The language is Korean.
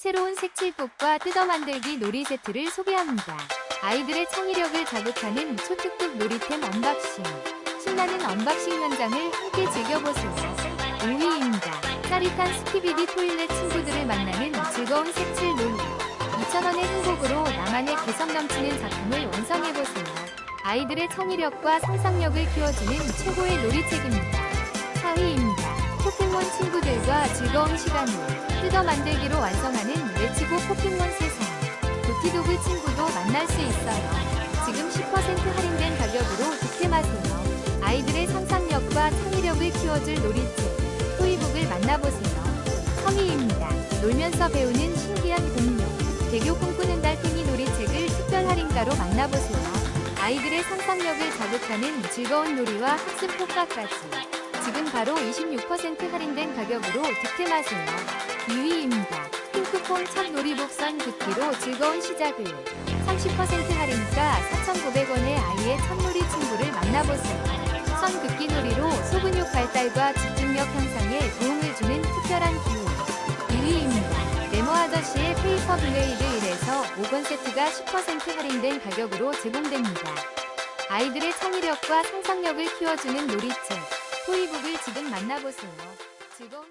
새로운 색칠법과 뜯어 만들기 놀이 세트를 소개합니다. 아이들의 창의력을 자극하는 초특급 놀이템 언박싱. 신나는 언박싱 현장을 함께 즐겨보세요. 5위입니다. 짜릿한 스키비디 토일렛 친구들을 만나는 즐거운 색칠 놀이. 2,000원의 행복으로 나만의 개성 넘치는 작품을 완성해보세요. 아이들의 창의력과 상상력을 키워주는 최고의 놀이책입니다. 4위입니다. 포켓몬 친구들과 즐거운 시간을 뜯어 만들기로 완성하는 레츠고 포켓몬 세상. 도티도그 친구도 만날 수 있어요. 지금 10% 할인된 가격으로 득템하세요. 아이들의 상상력과 창의력을 키워줄 놀이책 토이북을 만나보세요. 3위입니다. 놀면서 배우는 신기한 공룡 대교 꿈꾸는 달팽이 놀이책을 특별 할인가로 만나보세요. 아이들의 상상력을 자극하는 즐거운 놀이와 학습 효과까지 지금 바로 26% 할인된 가격으로 득템하세요. 2위입니다. 핑크퐁 첫 놀이복선 긋기로 즐거운 시작을 30% 할인가 4,900원의 아이의 첫놀이 친구를 만나보세요. 선 긋기 놀이로 소근육 발달과 집중력 향상에 도움을 주는 특별한 기회. 2위입니다. 네모 아저씨의 페이퍼 블레이드 1에서 5권 세트가 10% 할인된 가격으로 제공됩니다. 아이들의 창의력과 상상력을 키워주는 놀이책 토이북을 지금 만나보세요. 즐거운